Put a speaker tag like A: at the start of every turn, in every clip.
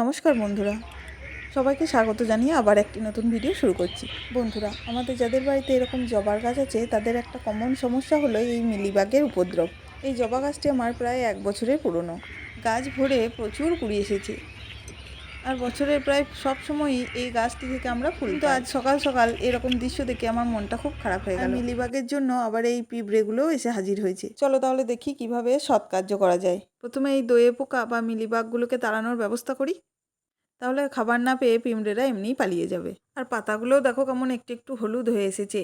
A: নমস্কার বন্ধুরা। সবাইকে স্বাগত জানিয়ে আবার একটি নতুন ভিডিও শুরু করছি। বন্ধুরা, আমাদের যাদের বাড়িতে এরকম জবার গাছ আছে, তাদের একটা কমন সমস্যা হলো এই মিলিবাগের উপদ্রব। এই জবা গাছটি আমার প্রায় এক বছরের পুরনো। গাছ ভরে প্রচুর কুড়ি এসেছে। আর বছরের প্রায় সব সময়ই এই গাছটি থেকে আমরা ফুল তো আজ সকাল সকাল এরকম দৃশ্য দেখে আমার মনটা খুব খারাপ হয়ে গেল। মিলিবাগের জন্য আবার এই পিঁপড়েগুলোও এসে হাজির হয়েছে। চলো তাহলে দেখি কীভাবে সৎকার্য করা যায়। প্রথমে এই দইয়ে পোকা বা মিলিবাগগুলোকে তাড়ানোর ব্যবস্থা করি। তাহলে খাবার না পেয়ে পিঁমড়েরা এমনিই পালিয়ে যাবে। আর পাতাগুলোও দেখো কেমন একটু একটু হলুদ হয়ে এসেছে।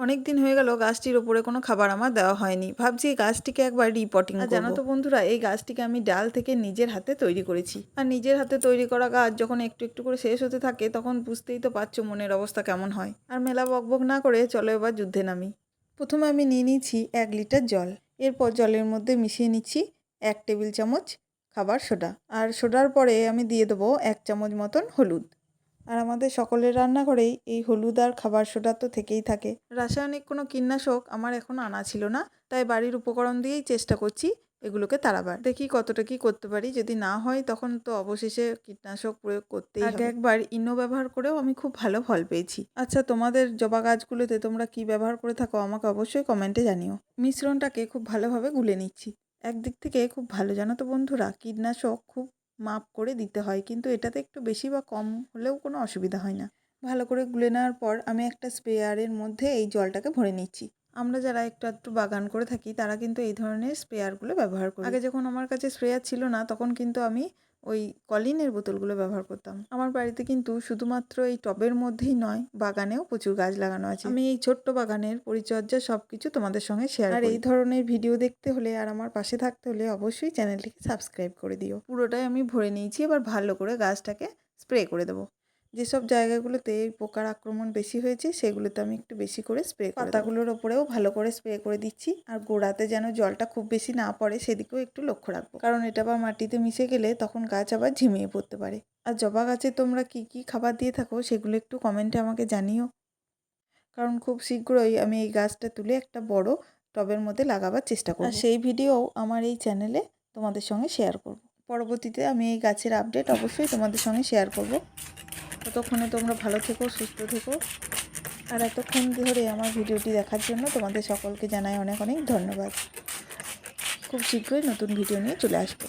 A: অনেক দিন হয়ে গেল গাছটির ওপরে কোনো খাবার আমার দেওয়া হয়নি। ভাবছি এই গাছটিকে একবার রিপোর্টিং জানো তো বন্ধুরা এই গাছটিকে আমি ডাল থেকে নিজের হাতে তৈরি করেছি। আর নিজের হাতে তৈরি করা গাছ যখন একটু একটু করে শেষ হতে থাকে তখন বুঝতেই তো পারছ মনের অবস্থা কেমন হয়। আর মেলা বকবক না করে চলো এবার যুদ্ধে নামি। প্রথমে আমি নিয়ে নিচ্ছি এক লিটার জল। এরপর জলের মধ্যে মিশিয়ে নিচ্ছি এক টেবিল চামচ খাবার সোডা। আর সোডার পরে আমি দিয়ে দেবো এক চামচ মতন হলুদ। আর আমাদের সকলের রান্নাঘরেই এই হলুদ আর খাবার সোডা তো থেকেই থাকে। রাসায়নিক কোনো কীটনাশক আমার এখন আনা ছিল না তাই বাড়ির উপকরণ দিয়েই চেষ্টা করছি এগুলোকে তাড়াবার। দেখি কতটা কি করতে পারি যদি না হয় তখন তো অবশেষে কীটনাশক প্রয়োগ করতেই আগে একবার ইনো ব্যবহার করেও আমি খুব ভালো ফল পেয়েছি। আচ্ছা তোমাদের জবা গাছগুলোতে তোমরা কি ব্যবহার করে থাকো আমাকে অবশ্যই কমেন্টে জানিও। মিশ্রণটাকে খুব ভালোভাবে গুলে নিচ্ছি। একদিক থেকে খুব ভালো জানো তো বন্ধুরা কীটনাশক খুব মাপ করে দিতে হয়। কিন্তু এটাতে একটু বেশি বা কম হলেও কোনো অসুবিধা হয় না। ভালো করে গুলে নেওয়ার পর আমি একটা স্প্রেয়ারের মধ্যে এই জলটাকে ভরে নিচ্ছি। আমরা যারা একটু একটু বাগান করে থাকি তারা কিন্তু এই ধরনের স্প্রেয়ারগুলো ব্যবহার করি। আগে যখন আমার কাছে স্প্রেয়ার ছিল না, তখন কিন্তু আমি ওই কলিনের বোতলগুলো ব্যবহার করতাম। আমার বাড়িতে কিন্তু শুধুমাত্র এই টবের মধ্যেই নয় বাগানেও প্রচুর গাছ লাগানো আছে। আমি এই ছোট্ট বাগানের পরিচর্যা সব কিছু তোমাদের সঙ্গে শেয়ার আর এই ধরনের ভিডিও দেখতে হলে আর আমার পাশে থাকতে হলে অবশ্যই চ্যানেলটিকে সাবস্ক্রাইব করে দিও। পুরোটাই আমি ভরে নিয়েছি এবার ভালো করে গাছটাকে স্প্রে করে দেবো। যেসব জায়গাগুলোতে এই পোকার আক্রমণ বেশি হয়েছে সেগুলোতে আমি একটু বেশি করে স্প্রে পাতাগুলোর ওপরেও ভালো করে স্প্রে করে দিচ্ছি। আর গোড়াতে যেন জলটা খুব বেশি না পড়ে সেদিকেও একটু লক্ষ্য রাখব। কারণ এটা বা মাটিতে মিশে গেলে তখন গাছ আবার ঝিমিয়ে পড়তে পারে। আর জবা গাছে তোমরা কি কি খাবার দিয়ে থাকো সেগুলো একটু কমেন্টে আমাকে জানিও। কারণ খুব শীঘ্রই আমি এই গাছটা তুলে একটা বড় টবের মধ্যে লাগাবার চেষ্টা করব। সেই ভিডিও আমার এই চ্যানেলে তোমাদের সঙ্গে শেয়ার করব। পরবর্তীতে আমি এই গাছের আপডেট অবশ্যই তোমাদের সঙ্গে শেয়ার করব। ততক্ষণে তোমরা ভালো থেকো, সুস্থ থেকো। আর এতক্ষণ ধরে আমার ভিডিওটি দেখার জন্য তোমাদের সকলকে জানাই অনেক অনেক ধন্যবাদ। খুব শীঘ্রই নতুন ভিডিও নিয়ে চলে আসব।